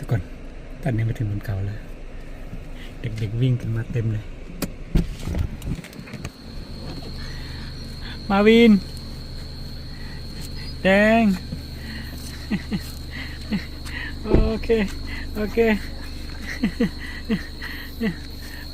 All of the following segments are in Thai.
ทุกคน ตอนนี้มาถึงบนเขาแล้ว เด็กๆวิ่งกันมาเต็มเลย มาวิน แดง โอเค โอเค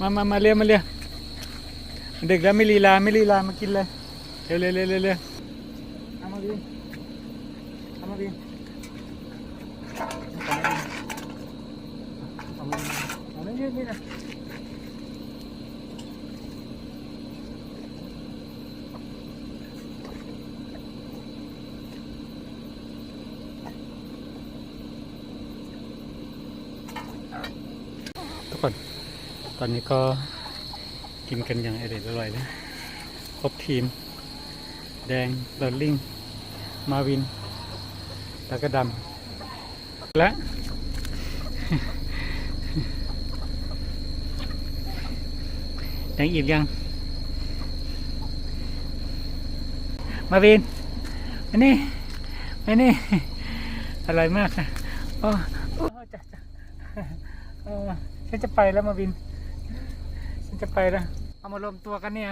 มามามาเร็วมาเร็วเด็กแล้วไม่ลีลาไม่ลีลามากินเลยเร็วเร็วเร็วเร็วเร็วเอามาวินเอามาวิน เอามาวินเอามาวินเอามายืดนี่นะทุกคน ตอนนี้ก็กินกันอย่างอร่อยอร่อยนะครบทีม แดงลอลลิง มาวิน แล้วก็ดำและ แดงอีกยัง มาวินมานี่มานี่อร่อยมากค่ะโอ้โอ้จ้ะจ้ะเออฉันจะไปแล้วมาวิน ฉันจะไปแล้ว เอามารวมตัวกันเนี่ย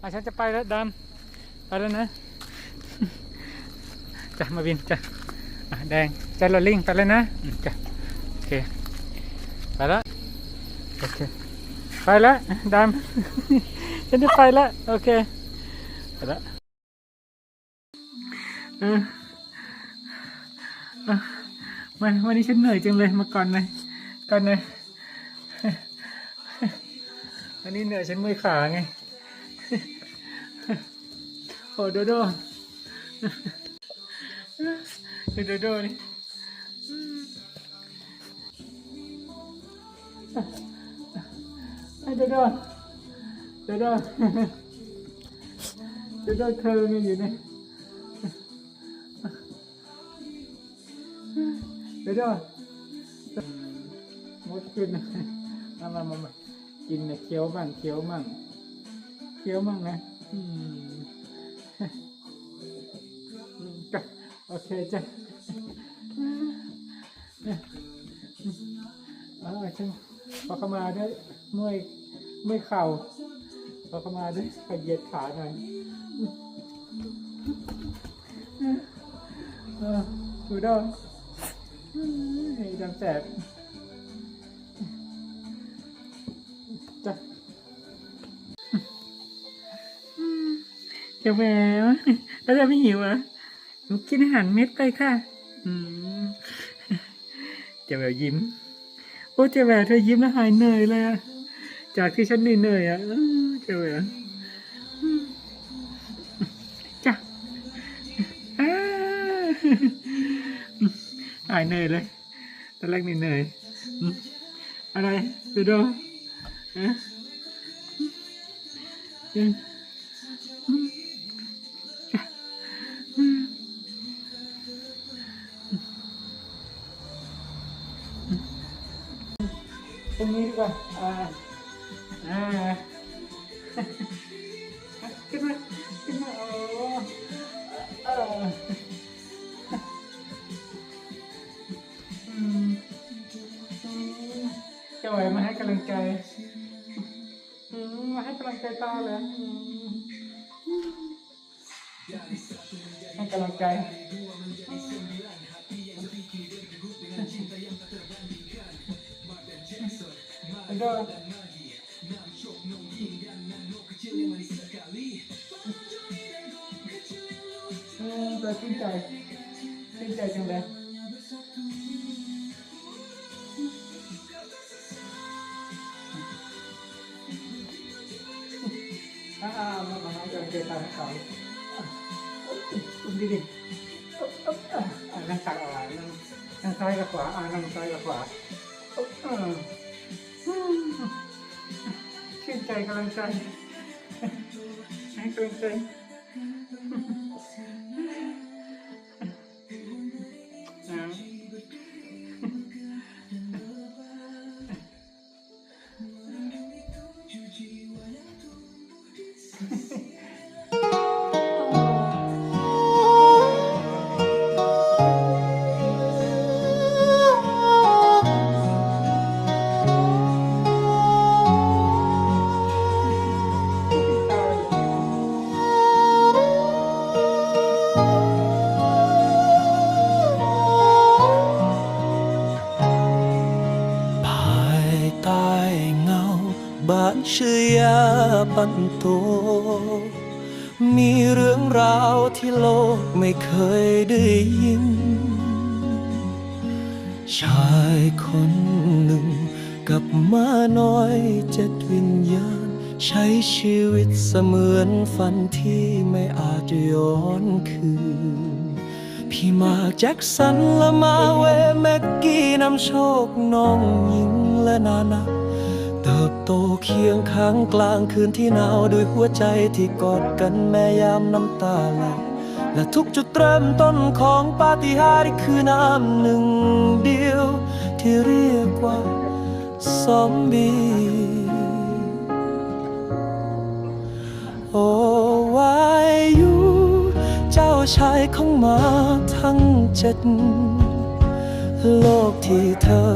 อะฉันจะไปแล้วดำไปแล้วนะจ้ะมาวินจ้ะแดงจ้ะลอลิงไปแล้วนะจ้ะโอเคไปแล้วโอเค ไปแล้วดำฉันจะไปแล้วโอเคไปแล้วเออวันวันนี้ฉันเหนื่อยจังเลยมาก่อนเลยก่อนเลยวันนี้เหนื่อยฉันมือยขาไงโอ้โดโดดูโดโดนี่ ไอ้โดโดโดโดโดโดเธอไงอยู่เนี่ยโดโดมดขึ้นมามามามากินเนี่ยเคี้ยวบ้างเคี้ยวมั่งเคี้ยวมั่งนะอืมโอเคจ้ะเออฉันพอเข้ามาได้เมื่อย เมื่อยเข่าพอเข้ามาด้วยขยียดขาหน่อยเออดูด้วไอ้ดำแสบจ้ะจะแววแล้วจะไม่หิวเหรอหนูกินอาหารเม็ดไปค่ะ อืมเจาแววยิ้ม โอ้เจาแววเธอยิ้มแล้วหายเหนื่อยเลยอะ จากที่ฉันเหนื่อยๆอะเจาแวอืมจ้ะหายเหนื่อยเลยตอนแรกเหนื่อยอะไรดูดูฮะอืมอืมอืมตรงนี้ดีกว่าอ่าำลังใจอืมมาให้กำลังใจตาเลยอืมให้กำลังใจแล้วก็อืมแต่ชื่นใจชื่นใจจังเลย มามาจะเกิดตามเขาอะอุ้มดิดิ ปันโตมีเรื่องราวที่โลกไม่เคยได้ยิน ชายคนหนึ่งกับม้าน้อยเจ็ดวิญญาณ ใช้ชีวิตเสมือนฝันที่ไม่อาจย้อนคืน พี่มาแจ็คสันและมาเวแม็กกี้นำโชคน้องหญิงและนานา เติบโตเคียงข้างกลางคืนที่หนาวด้วยหัวใจที่กอดกันแม่ยามน้ำตาไหลและทุกจุดเริ่มต้นของปาฏิหาริย์คือน้ำหนึ่งเดียว ที่เรียกว่าซอมบี้โอวายยูเจ้าชายของมาทั้งเจ็ด โลกที่เธอ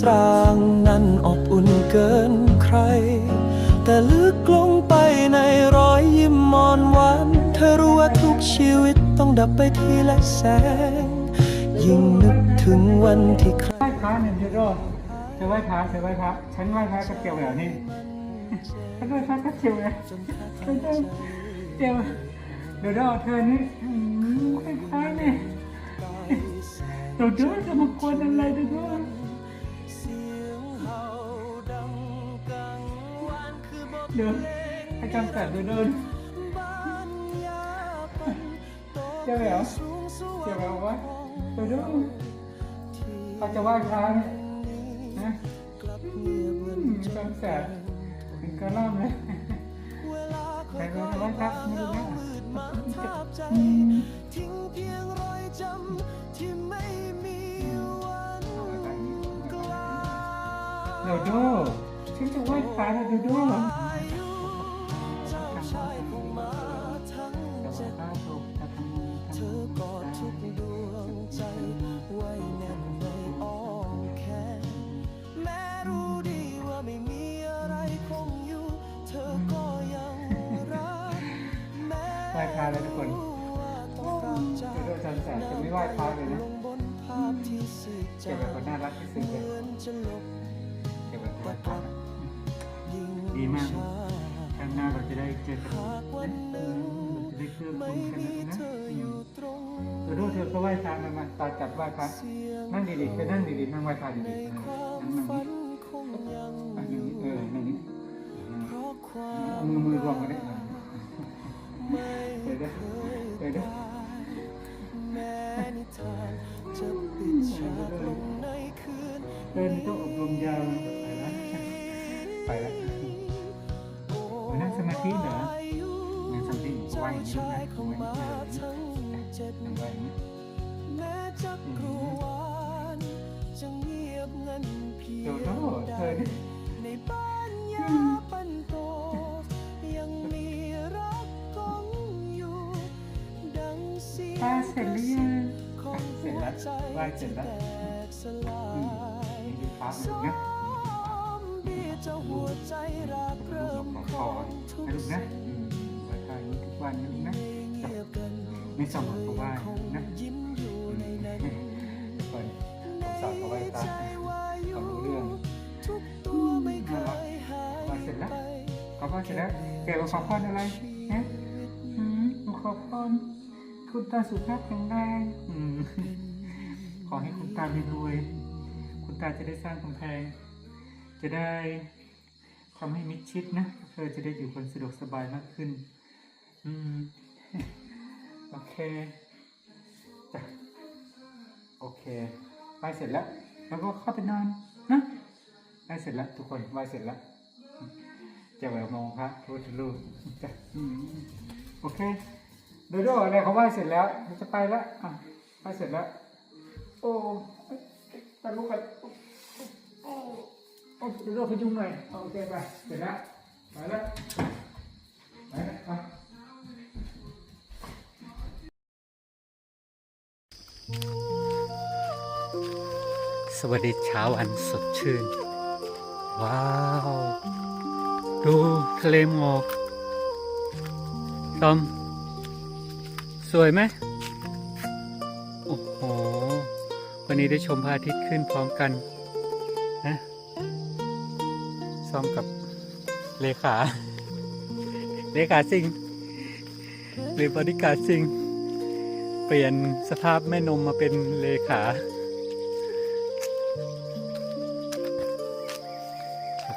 สร้างนั้นอบอุ่นเกินใคร แต่ลึกลงไปในรอยยิ้มมอนหวานเธอรู้ว่าทุกชีวิตต้องดับไปทีละแสง ยิ่งนึกถึงวันที่ใครไหว้พระเนี่ยเดี๋ยวรอจะไหว้พระจะไหว้พระฉันไหว้พระก็เกี่ยวแบบนี้ฉันไหว้พระก็เกี่ยวแบบเกี่ยวเดี๋ยวเธอนี่ไหว้พระเนี่ย เดี๋ยวเดี๋ยวจะมากวนอะไรเดี๋ยวเดี๋ยวเดังกังวานคือเดี๋ยวให้กำจัดเดี๋ยวเดินบานยาปันโตเจ้าแหววสูงสวเกี่รยวรแบบค์ว่าเดี๋ยวเดี๋ยวเขาจะไหว้พระเนี่ยนะกลับเงียบเหมือือนมกำจัดเป็นกระล่ำเลยเวลาค่ไปอยเลยๆไหว้พระไม่รู้นะ เดี๋ยวดูฉันจะไหว้พระนะเดี๋ยวดูเจ้าชายคงมาทั้งแต่เธอกอดทุกดวงใจไว้แน่นในอ้อมแขนแม้รู้ดีว่าไม่มีอะไรคงอยู่ เธอก็ยังรักแม้ไหว้พระเลยทุกคนจากเดี๋ยวดูจันแสงจะไม่ไหว้พระเลยนะเก็บแบบคนน่ารักที่สุดเลย นะลบเก็บดีมากช้าครั้งหน้าเราจะได้เจอกันหากวันหนึ่งเราจะได้เกื้อไม่กูลกันมีนะเธออยู่ตรงเดี๋ยวดูเธอก็ไหว้พระมามาตาจับไหว้พระนั่งดีๆไปนั่งดีๆนั่งไหว้พระดีๆนั่งนั่งฝันคงนั่เออนั่งนี้มือมือรวมกันได้ไม่เดี๋ยวเดี๋ยวเดี๋ยวเปิดฉากลงในคืนเดินต้องอบรมยาว ไปแล้วไปแล้วโอ้มานั่งสมาธิเหรออายุนั่งสมาธิไหว้อย่างนี้ชายนะของไหว้มาอย่างนี้ทั้งเจ็ดนั่งไหว้อย่างนี้แม้จะกลัววานจะเงียบงันเพียเดี๋ยวงโทษใดเธอนี่ในบ้านยาปันโตยังมีรักก้องอยู่ดังเสียป้างเสร็จหรือยังของเสร็จหัวแล้วใจไหว้เสร็จแล้วแตกสลาอืมยนี่คือพระซนะอมบี้เจะหัวใจรักลูเริ่กมของขพ่องทุกนะลูกนะสิ่งไว้พระอย่างนี้ทุกวันนะลูกนะเงียบกันไม่สมหวังก็ไหว้นะยิ้มอยู่ในนั้นก่อนผมสอนเขาไหว้พระเขารู้เรื่องทุกตัวไม่เคยหายไหว้เสร็จแล้วไปขอพรเสร็จแล้วเกี่ยวกับขอพรอะไรนะอืมขอพรคุณตาสุขภาพแข็งแรงอืมขอให้คุณตารวยๆคุณตาจะได้สร้างกำแพง จะได้ทำให้มิดชิดนะเธอจะได้อยู่กันสะดวกสบายมากขึ้น อืม โอเคจ้ะโอเคไหวเสร็จแล้ว แล้วก็เข้าไปนอนนะไหวเสร็จแล้ว ทุกคนไหวเสร็จแล้วจะแบบมองพระพุทธรูปจ้ะโอเคโดโดอะไรเขาไหว้เสร็จแล้วเราจะไปแล้วอะไหวเสร็จแล้ว โอ้ตาลุกกัน อ้โดโดพยุงหน่อยโอเคไปเสร็จแล้วไปแล้วไปแล้วไปสวัสดีเช้าอันสดชื่น ว้าว ดูทะเลหมอกตอม สวยไหมโอ้โห วันนี้ได้ชมพระอาทิตย์ขึ้นพร้อมกัน อมกับเลขา เลขาสิงห์หรือบริการดสิงห์เปลี่ยนสภาพแม่นมมาเป็นเลขา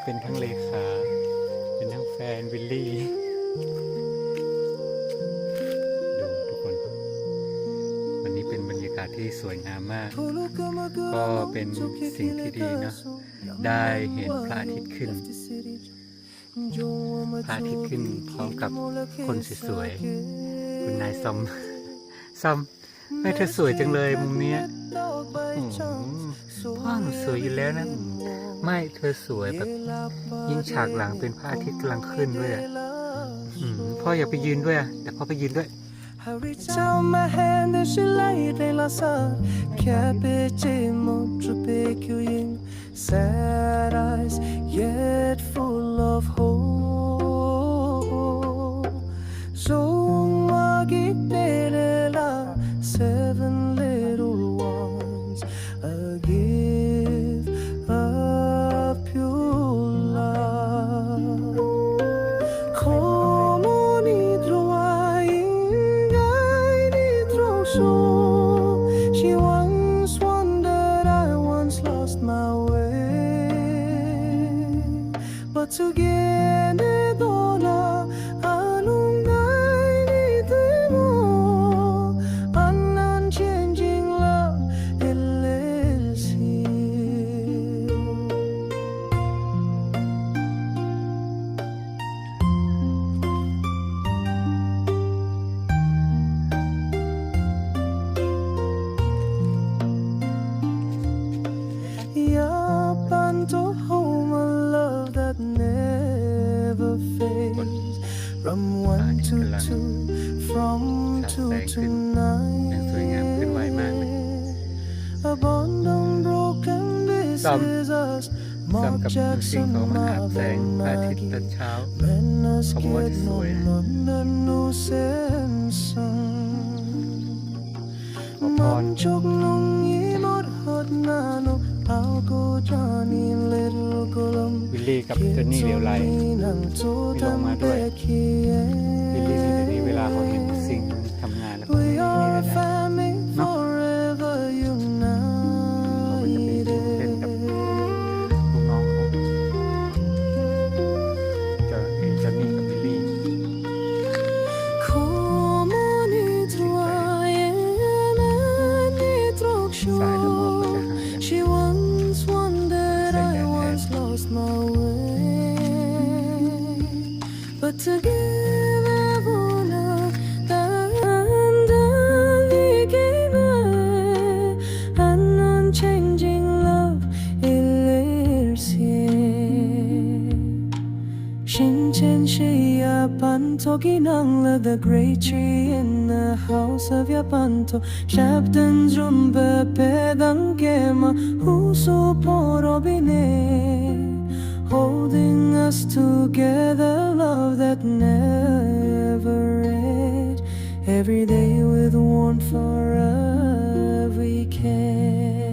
เป็นทั้งเลขา เป็นทั้งแฟนวิลลี่ดูทุกคน วันนี้เป็นบรรยากาศที่สวยงามมาก ก็เป็นสิ่งที่ดีเนาะ ได้เห็นพระอาทิตย์ขึ้นพระอาทิตย์ขึ้นพร้อมกับคนสวยๆคุณนายซอมซอมแม่เธอสวยจังเลยมุมเนี้ยอืมพ่อหนูสวยอยู่แล้วนะอืมไม่เธอสวยแบบยิ่งฉากหลังเป็นพระอาทิตย์กำลังขึ้นด้วยอะอืมพ่ออยากไปยืนด้วยอะแต่พ่อไปยืนด้วย I reached out my hand and she it like sun. Cappuccino, dripping sad eyes, yet full of hope. But to get it all กับเสียงของมันอาบแสงพระอาทิตย์ตอนเช้าเขาบอกว่าสวยขอพรวิลลี่กับเจนนี่เลียวไลมิลงมาด้วยวิลลี่มีแนี้เวลาเขาเห็นสิ่งทำงานแล้วก็มีเวลา Shayapanto Ginangla, the great tree in the house of Yapanto. Shabdan Jumba Pedang Gema, Huso Porobine. Holding us together, love that never ends. Every day with warmth for every care.